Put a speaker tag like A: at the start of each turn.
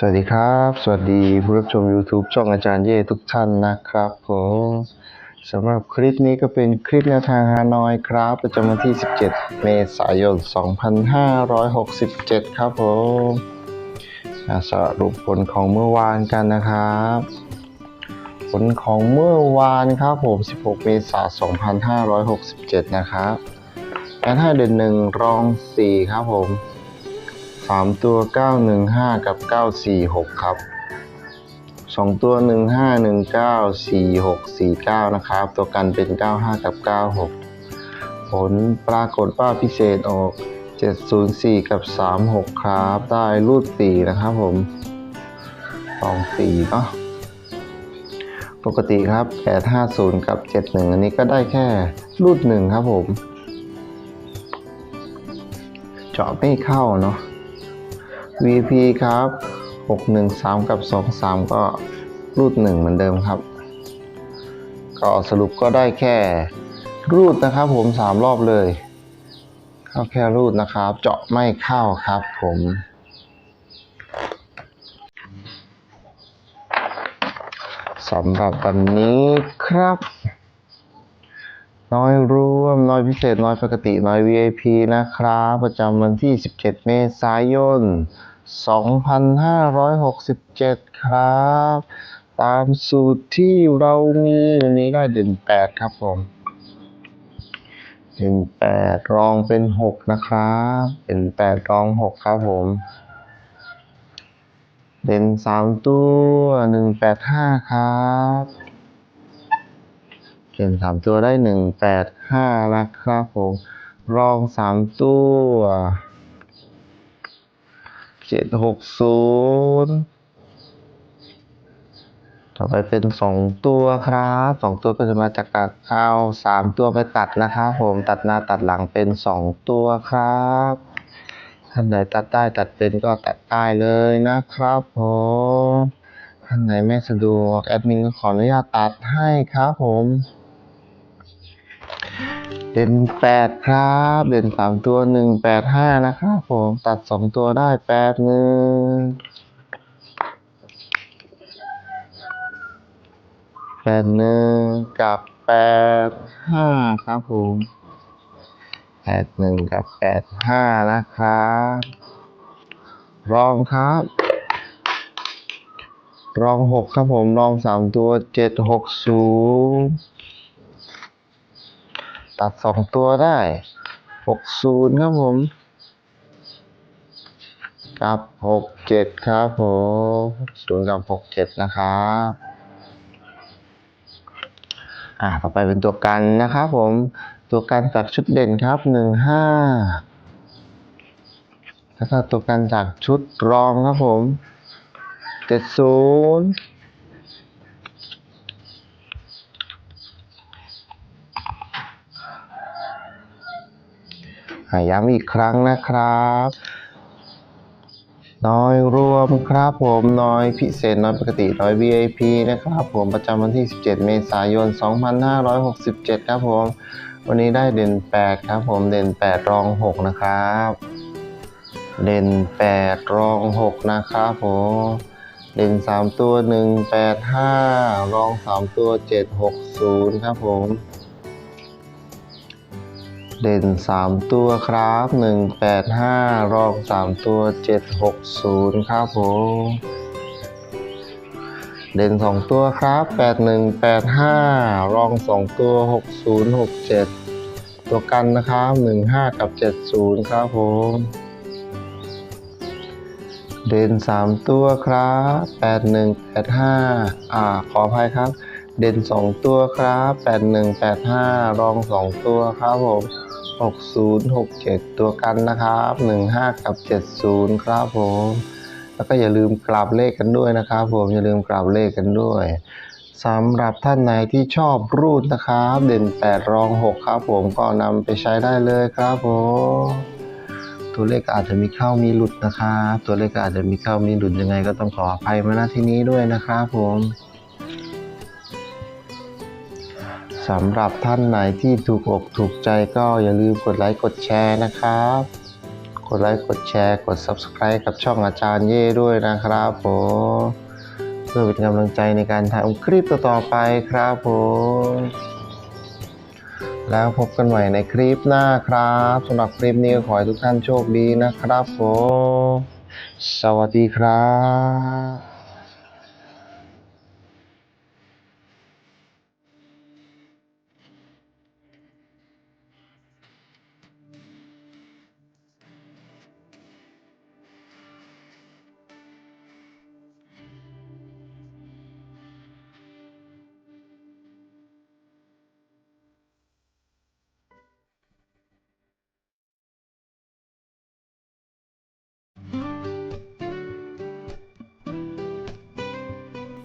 A: สวัสดีครับ สวัสดีผู้รับชม YouTube ช่องอาจารย์เย่ทุกท่านนะครับผมสำหรับคลิปนี้ก็เป็นคลิปแนวทางฮานอยครับ ประจำวันที่ 17 เมษายน 2567 ครับผมมาสรุปผลของเมื่อวานกันนะครับ ผลของเมื่อวานครับผม 16 เมษายน 2567 นะครับแอนให้เด่นหนึ่งรอง 4 ครับผม สามตัวเก้าหนึ่งห้ากับเก้าสี่หกครับสองตัวหนึ่งห้าหนึ่งเก้าสี่หกสี่เก้านะครับ ตัวกันเป็นเก้าห้ากับเก้าหกผลปรากฏว่าพิเศษออกเจ็ดศูนย์สี่กับสามหกครับได้รูดสี่นะครับผมสองสี่เนาะปกติครับแปดห้าศูนย์กับเจ็ดหนึ่งอันนี้ก็ได้แค่รูดหนึ่งครับผม เจาะไม่เข้าเนาะ VP ครับ 613 กับ 23 ก็รูด 1 เหมือนเดิมครับ ก็สรุปก็ได้แค่รูดนะครับผม 3 รอบเลยเข้าแค่รูดนะครับ เจาะไม่เข้าครับผมสำหรับวันนี้ครับ น้อยรวม น้อยพิเศษ น้อยปกติ น้อย VIP นะครับ ประจำวันที่ 17 เมษายน 2567 ครับ ตามสูตรที่เรามีวันนี้ได้เด่น 8 ครับผมเด่น 8 รองเป็น 6 นะครับเด่น 8 รอง 6 ครับผม เด่น 3 ตัว 185 ครับ เด่น3ตัวได้185นะครับผมรอง3ตัวเจ็ดหกศูนย์ต่อไปเป็นสองตัวครับสองตัวก็จะมาจากตัดเอาสามตัวไปตัดนะครับผมตัดหน้าตัดหลังเป็นสองตัวครับท่านไหนตัดได้ตัดเป็นก็ตัดได้เลยนะครับผมท่านไหนไม่สะดวกแอดมินขออนุญาตตัดให้ครับผม เด่นแปดครับ เด่นสามตัวหนึ่งแปดห้านะครับผมตัดสองตัวได้แปดหนึ่งแปดหนึ่งกับแปดห้าครับผมแปดหนึ่งกับแปดห้านะครับรองครับ รองหกครับผมรองสามตัวเจ็ดหกศูนย์ ตัดสองตัวได้หกศูนย์ครับผม กับหกเจ็ดครับผมศูนย์กับหกเจ็ดนะครับอ่าต่อไปเป็นตัวกันนะครับผม ตัวกันจากชุดเด่นครับหนึ่งห้าแล้วก็ตัวกันจากชุดรองครับผมเจ็ดศูนย์ ย้ำอีกครั้งนะครับน้อยรวมครับผมน้อยพิเศษน้อยปกติน้อย VIP นะครับผมประจำวันที่ 17 เมษายน 2567 ครับผม วันนี้ได้เด่น 8 ครับผมเด่น 8 รอง 6 นะครับ เด่น 8 รอง 6 นะครับผม เด่น 3 ตัว 185 รอง 3 ตัว 760 ครับผม เด่นสามตัวครับหนึ่งแปดห้ารองสามตัวเจ็ดหกศูนย์ครับผม เด่นสองตัวครับแปดหนึ่งแปดห้ารองสองตัวหกศูนย์หกเจ็ดตัวกันนะครับหนึ่งห้ากับเจ็ดศูนย์ครับผม เด่นสามตัวครับแปดหนึ่งแปดห้าอ่า ขออภัยครับ เด่นสองตัวครับแปดหนึ่งแปดห้ารองสองตัวครับผมหกศูนย์หกเจ็ดตัวกันนะครับหนึ่งห้ากับเจ็ดศูนย์ครับผม แล้วก็อย่าลืมกราบเลขกันด้วยนะครับผม อย่าลืมกราบเลขกันด้วยสำหรับท่านไหนที่ชอบรูดนะครับ เด่นแปดรองหกครับผม ก็นำไปใช้ได้เลยครับผม ตัวเลขอาจจะมีเข้ามีหลุดนะครับ ตัวเลขอาจจะมีเข้ามีหลุดยังไงก็ต้องขออภัยมาณที่นี้ด้วยนะครับผม สำหรับท่านไหนที่ถูกอกถูกใจก็อย่าลืมกดไลค์กดแชร์นะครับ กดไลค์กดแชร์กด Subscribe กับช่องอาจารย์เย่ด้วยนะครับผมเพื่อเป็นกำลังใจในการทำคลิปต่อๆไปครับผมแล้วพบกันใหม่ในคลิปหน้าครับสำหรับคลิปนี้ขอให้ทุกท่านโชคดีนะครับผมสวัสดีครับ